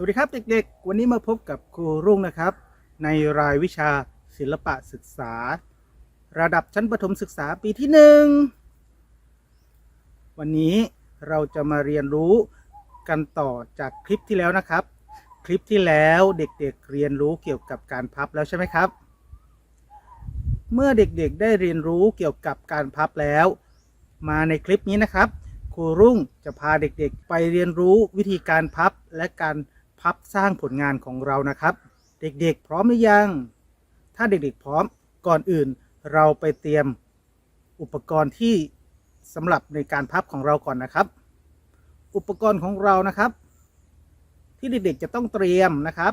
สวัสดีครับเด็กๆ วันนี้มาพบกับครูรุ่งนะครับ ในรายวิชาศิลปะศึกษา ระดับชั้นประถมศึกษาปีที่หนึ่งวันนี้เราจะมาเรียนรู้กันต่อจากคลิปที่แล้วนะครับ คลิปที่แล้วเด็กๆเรียนรู้เกี่ยวกับการพับแล้วใช่ไหมครับ เมื่อเด็กๆได้เรียนรู้เกี่ยวกับการพับแล้ว มาในคลิปนี้นะครับ ครูรุ่งจะพาเด็กๆ ไปเรียนรู้วิธีการพับและการ พับสร้างผลงานของเรานะครับ เด็กๆ พร้อมหรือยัง ถ้าเด็กๆพร้อมก่อนอื่น เราไปเตรียมอุปกรณ์ที่สำหรับในการพับของเราก่อนนะครับ อุปกรณ์ของเรานะครับ ที่เด็กๆจะต้องเตรียมนะครับ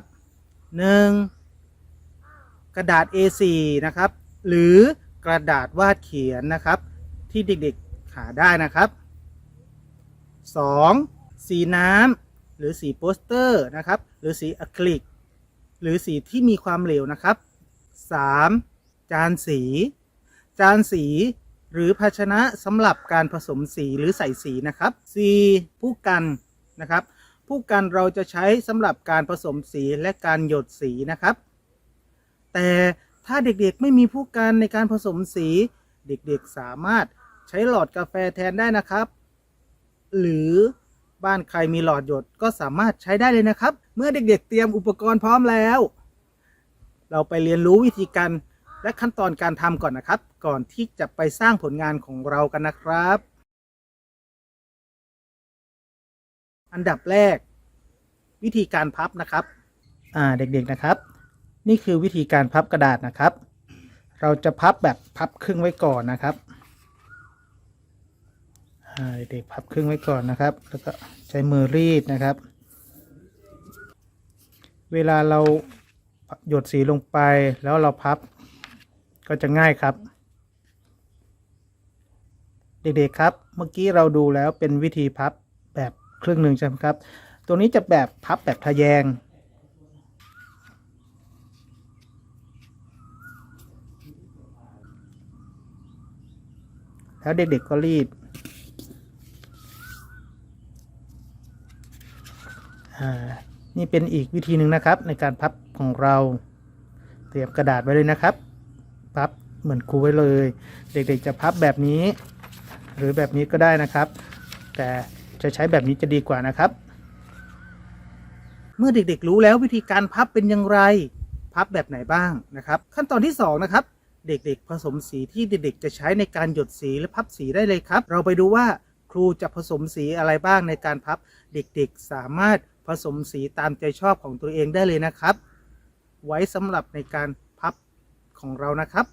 1. กระดาษ A4 นะครับ หรือกระดาษวาดเขียนนะครับ ที่เด็กๆหาได้นะครับ 2. สีน้ำ หรือสีโปสเตอร์นะครับ หรือสีอะคริลิก หรือสีที่มีความเหลวนะครับ 3. จานสี จานสี หรือภาชนะสำหรับการผสมสีหรือใส่สีนะครับ 4. ผู้กันนะครับ ผู้กันเราจะใช้สำหรับการผสมสีและการหยดสีนะครับ แต่ถ้าเด็กๆไม่มีผู้กันในการผสมสี เด็กๆสามารถใช้หลอดกาแฟแทนได้นะครับ หรือ บ้านใครมีหลอดหยดก็สามารถใช้ได้เลยนะครับ เมื่อเด็กๆ เตรียมอุปกรณ์พร้อมแล้ว เราไปเรียนรู้วิธีการและขั้นตอนการทำก่อนนะครับ ก่อนที่จะไปสร้างผลงานของเรากันนะครับ อันดับแรก วิธีการพับนะครับ อ่าเด็กๆนะครับ นี่คือวิธีการพับกระดาษนะครับ เราจะพับแบบพับครึ่งไว้ก่อนนะครับ เด็กๆพับครึ่งไว้ก่อนนะครับ แล้วก็ใช้มือรีดนะครับ เวลาเราหยดสีลงไปแล้วเราพับก็จะง่ายครับ เด็กๆครับ เมื่อกี้เราดูแล้วเป็นวิธีพับแบบครึ่งหนึ่งใช่ไหมครับ ตัวนี้จะแบบพับแบบทะแยงแล้วเด็กๆก็รีด อ่านี่เป็นอีกวิธีหนึ่งนะครับในการพับของเรา เตรียมกระดาษไว้เลยนะครับ พับเหมือนครูไว้เลย เด็กๆจะพับแบบนี้ หรือแบบนี้ก็ได้นะครับ แต่จะใช้แบบนี้จะดีกว่านะครับ เมื่อเด็กๆ รู้แล้ววิธีการพับเป็นอย่างไร พับแบบไหนบ้างนะครับ ขั้นตอนที่สองนะครับ เด็กๆ ผสมสีที่เด็กๆ จะใช้ในการหยดสีและพับสีได้เลยครับ เราไปดูว่าครูจะผสมสีอะไรบ้างในการพับเด็กๆ สามารถ ผสมสีตามใจชอบของตัวเองได้เลยนะครับ ไว้สำหรับในการพับของเรานะครับ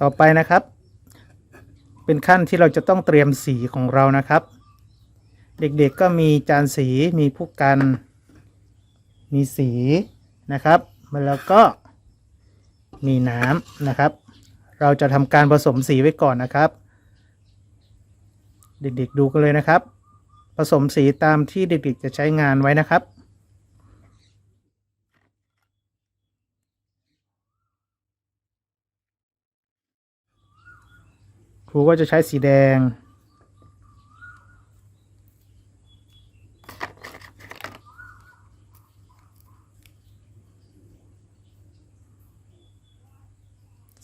ต่อไปนะครับ เป็นขั้นที่เราจะต้องเตรียมสีของเรานะครับ เด็กๆก็มีจานสีมีผู้กัน มีสีนะครับแล้วก็มีน้ำนะครับ เราจะทำการผสมสีไว้ก่อนนะครับ เด็กๆดูกันเลยนะครับ ผสมสีตามที่เด็กๆจะใช้งานไว้นะครับ ครูก็จะใช้สีแดง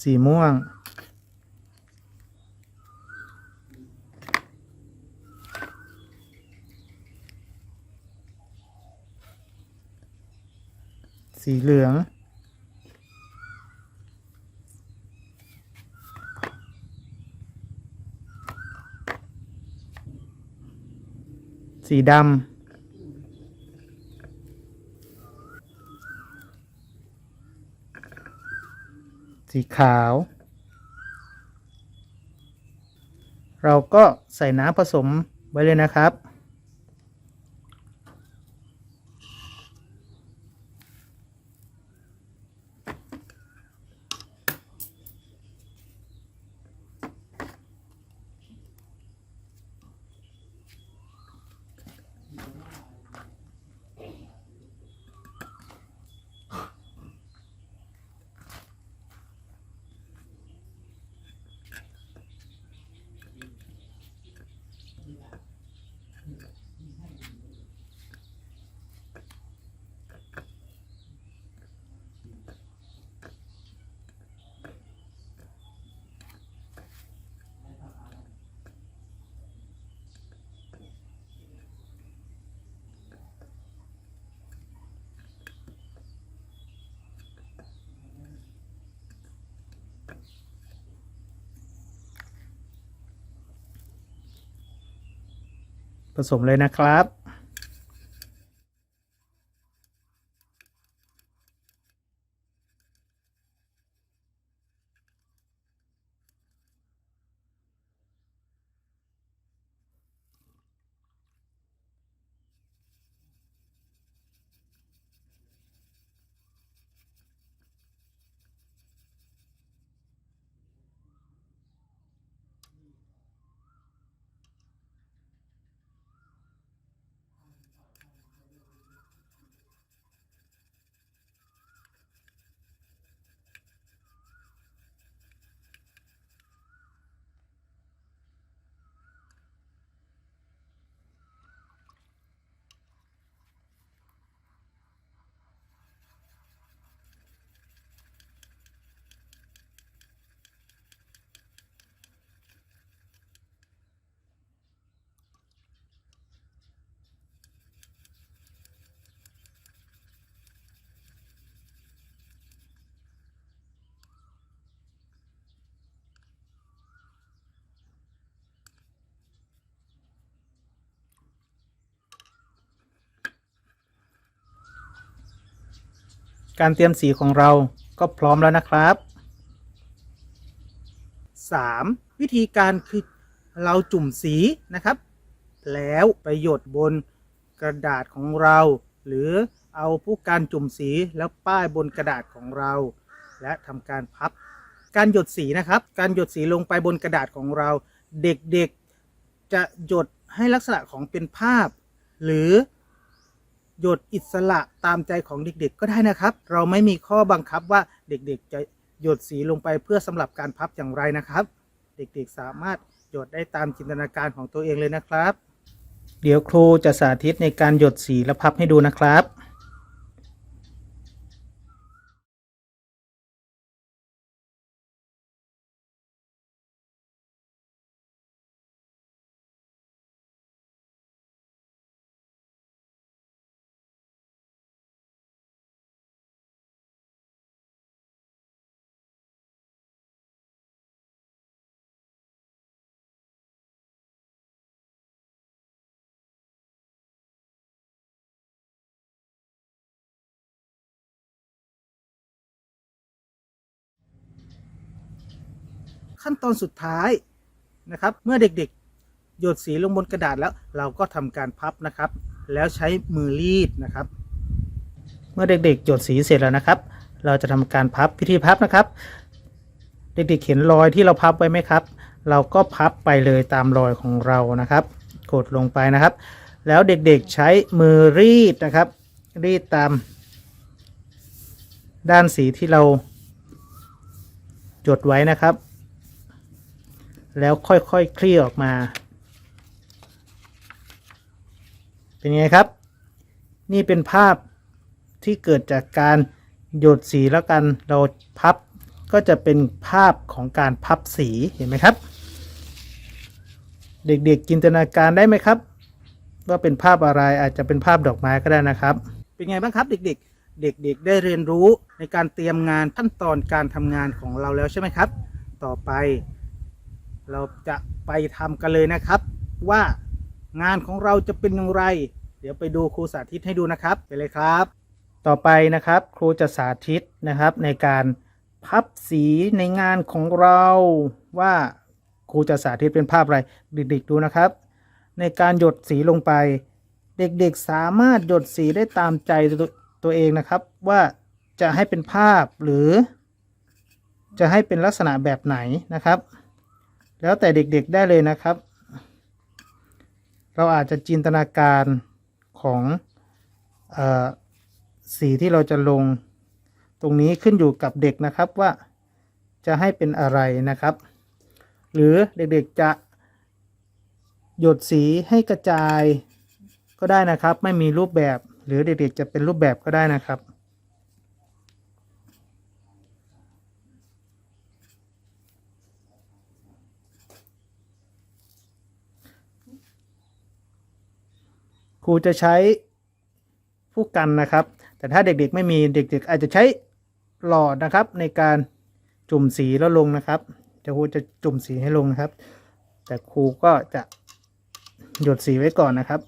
สีม่วง สีเหลือง สีดำสีขาว เราก็ใส่น้ำผสมไว้เลยนะครับ ด ผสมเลยนะครับ การเตรียมสีของเราก็พร้อมแล้วนะครับ 3. วิธีการคือเราจุ่มสีนะครับ แล้วไปหยดบนกระดาษของเรา หรือเอาผู้การจุ่มสีแล้วป้ายบนกระดาษของเรา และทำการพับ การหยดสีนะครับ การหยดสีลงไปบนกระดาษของเรา เด็กๆจะหยดให้ลักษณะของเป็นภาพ หรือ หยดอิสระตามใจของเด็กๆ ก็ได้นะครับ เราไม่มีข้อบังคับว่าเด็กๆ จะหยดสีลงไปเพื่อสำหรับการพับอย่างไรนะครับ เด็กๆสามารถหยดได้ตามจินตนาการของตัวเองเลยนะครับ เดี๋ยวครูจะสาธิตในการหยดสีและพับให้ดูนะครับ ขั้นตอนสุดท้ายนะครับ เมื่อเด็กๆ หยดสีลงบนกระดาษแล้ว เราก็ทำการพับนะครับ แล้วใช้มือรีดนะครับ เมื่อเด็กๆ หยดสีเสร็จแล้วนะครับ เราจะทำการพับพิธีพับนะครับ เด็กๆเห็นรอยที่เราพับไว้ไหมครับ เราก็พับไปเลยตามรอยของเรานะครับ กดลงไปนะครับ แล้วเด็กๆใช้มือรีดนะครับ รีดตาม ด้านสีที่เราจดไว้นะครับ แล้วค่อยๆคคลี่ออกมา เป็นไงครับ นี่เป็นภาพที่เกิดจากการหยดสีแล้วกันเราพับก็จะเป็นภาพของการพับสีเห็นไหมครับ เด็กๆจินตนาการได้ไหมครับ ว่าเป็นภาพอะไรอาจจะเป็นภาพดอกไม้ก็ได้นะครับ เป็นไงบ้างครับ เด็กๆ เด็กๆ ได้เรียนรู้ในการเตรียมงานขั้นตอนการทำงานของเราแล้วใช่ไหมครับ ต่อไป เราจะไปทำกันเลยนะครับ ว่างานของเราจะเป็นอย่างไร เดี๋ยวไปดูครูสาธิตให้ดูนะครับไปเลยครับ ต่อไปนะครับครูจะสาธิตนะครับในการพับสีในงานของเราว่าครูจะสาธิตเป็นภาพอะไรเด็กๆดูนะครับ ในการหยดสีลงไป เด็กๆสามารถหยดสีได้ตามใจตัวตัวเองนะครับ ว่าจะให้เป็นภาพหรือ จะให้เป็นลักษณะแบบไหนนะครับ แล้วแต่เด็กๆได้เลยนะครับ เราอาจจะจินตนาการของออสีที่เราจะลง ตรงนี้ขึ้นอยู่กับเด็กนะครับว่าจะให้เป็นอะไรนะครับ หรือเด็กๆจะหยดสีให้กระจายก็ได้นะครับ ไม่มีรูปแบบหรือเด็กๆจะเป็นรูปแบบก็ได้นะครับ รูจะใช้ผู้กันนะครับ แต่ถ้าเด็กๆไม่มีเด็กๆ อาจจะใช้หลอดนะครับ ในการจุ่มสีแล้วลงนะครับจะครูจะจุ่มสีให้ลงนะครับ แต่ครูก็จะหยดสีไว้ก่อนนะครับ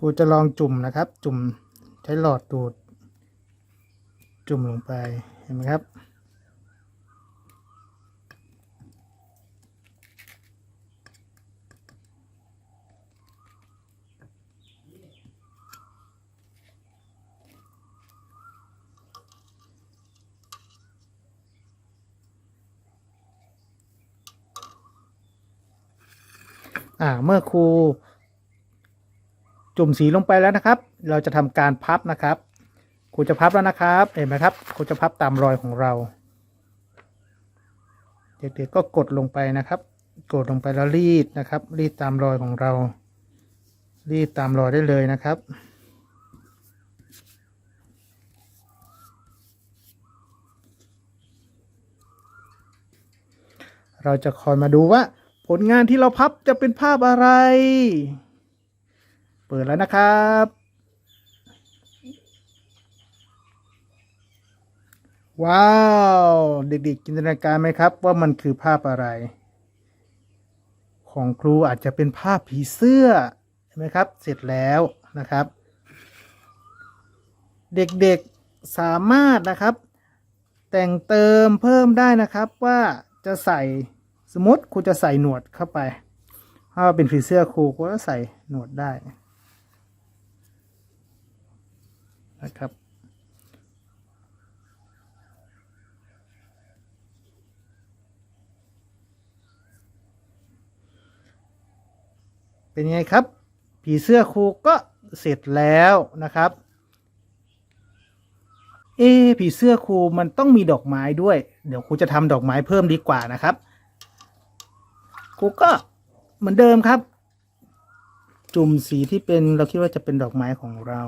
ครูจะลองจุ่มนะครับ จุ่มใช้หลอดดูด จุ่มลงไปเห็นไหมครับ อ่าเมื่อครู จุ่มสีลงไปแล้วนะครับ เราจะทำการพับนะครับครูจะพับแล้วนะครับ เห็นไหมครับครูจะพับตามรอยของเรา เด็กๆก็กดลงไปนะครับ กดลงไปแล้วรีดนะครับ รีดตามรอยของเรา รีดตามรอยได้เลยนะครับเราจะคอยมาดูว่า ผลงานที่เราพับจะเป็นภาพอะไร เปิดแล้วนะครับ ว้าว เด็กๆจินตนาการไหมครับ ว่ามันคือภาพอะไร ของครูอาจจะเป็นภาพผีเสื้อเห็นไหมครับ เสร็จแล้วนะครับ เด็กๆสามารถนะครับ แต่งเติมเพิ่มได้นะครับว่าจะใส่สมมติครูจะใส่หนวดเข้าไป ถ้าเป็นผีเสื้อครูก็ใส่หนวดได้ นะครับ เป็นไงครับ ผีเสื้อครูก็เสร็จแล้วนะครับ เอผีเสื้อครูมันต้องมีดอกไม้ด้วย เดี๋ยวครูจะทำดอกไม้เพิ่มดีกว่านะครับครูก็เหมือนเดิมครับ จุ่มสีที่เป็นเราคิดว่าจะเป็นดอกไม้ของเรา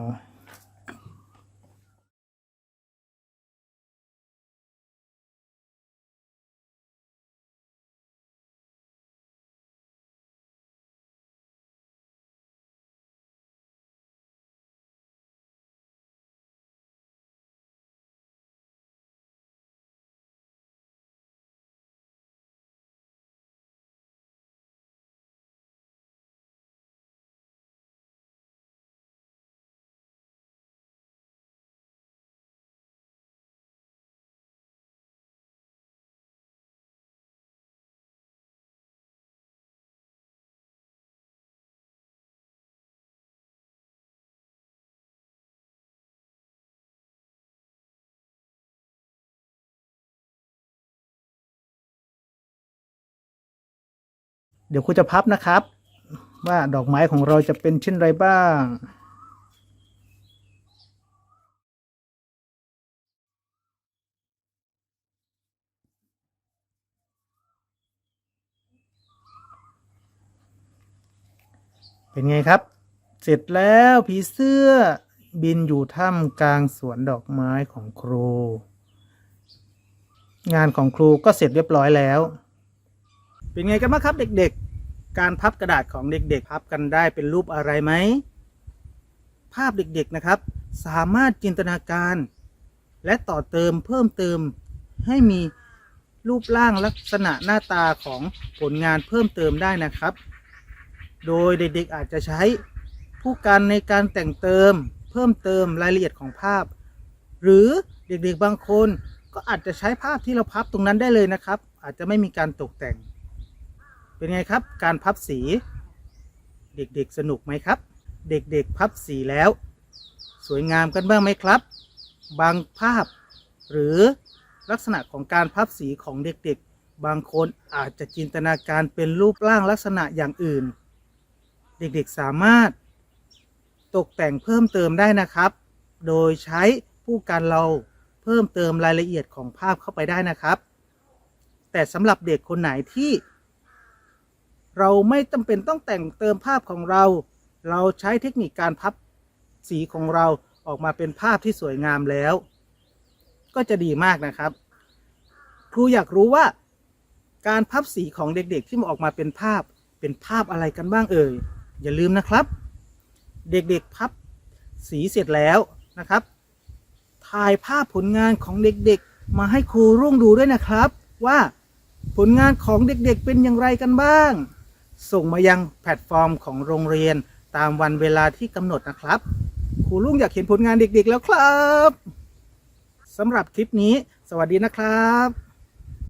เดี๋ยวครูจะพับนะครับ ว่าดอกไม้ของเราจะเป็นเช่นไรบ้าง เป็นไงครับ เสร็จแล้วผีเสื้อบินอยู่ท่ามกลางสวนดอกไม้ของครู งานของครูก็เสร็จเรียบร้อยแล้ว เป็นไงกันบ้างครับเด็กๆ การพับกระดาษของเด็กๆ พับกันได้เป็นรูปอะไรไหม ภาพเด็กๆนะครับ สามารถจินตนาการ และต่อเติมเพิ่มเติมให้มีรูปร่างลักษณะหน้าตาของผลงานเพิ่มเติมได้นะครับ โดยเด็กๆอาจจะใช้ผู้กันในการแต่งเติม เพิ่มเติมรายละเอียดของภาพ หรือเด็กๆบางคนก็อาจจะใช้ภาพที่เราพับตรงนั้นได้เลยนะครับ อาจจะไม่มีการตกแต่ง เป็นไงครับ การพับสี เด็กๆสนุกไหมครับ เด็กๆพับสีแล้ว สวยงามกันบ้างไหมครับ บางภาพ หรือลักษณะของการพับสีของเด็กๆ บางคนอาจจะจินตนาการเป็นรูปร่างลักษณะอย่างอื่น เด็กๆสามารถ ตกแต่งเพิ่มเติมได้นะครับ โดยใช้ผู้กันเราเพิ่มเติมรายละเอียดของภาพเข้าไปได้นะครับ แต่สำหรับเด็กคนไหนที่ เราไม่จำเป็นต้องแต่งเติมภาพของเรา เราใช้เทคนิคการพับสีของเราออกมาเป็นภาพที่สวยงามแล้ว ก็จะดีมากนะครับ ครูอยากรู้ว่า การพับสีของเด็กๆ ที่มาออกมาเป็นภาพเป็นภาพอะไรกันบ้างเอ่ยอย่าลืมนะครับ เด็กๆพับสีเสร็จแล้วนะครับ ถ่ายภาพผลงานของเด็กๆ มาให้ครูรุ่งดูด้วยนะครับ ว่าผลงานของเด็กๆเป็นอย่างไรกันบ้าง ส่งมายังแพลตฟอร์มของโรงเรียนตามวันเวลาที่กำหนดนะครับ ครูลุงอยากเห็นผลงานเด็กๆแล้วครับสำหรับคลิปนี้ สวัสดีนะครับ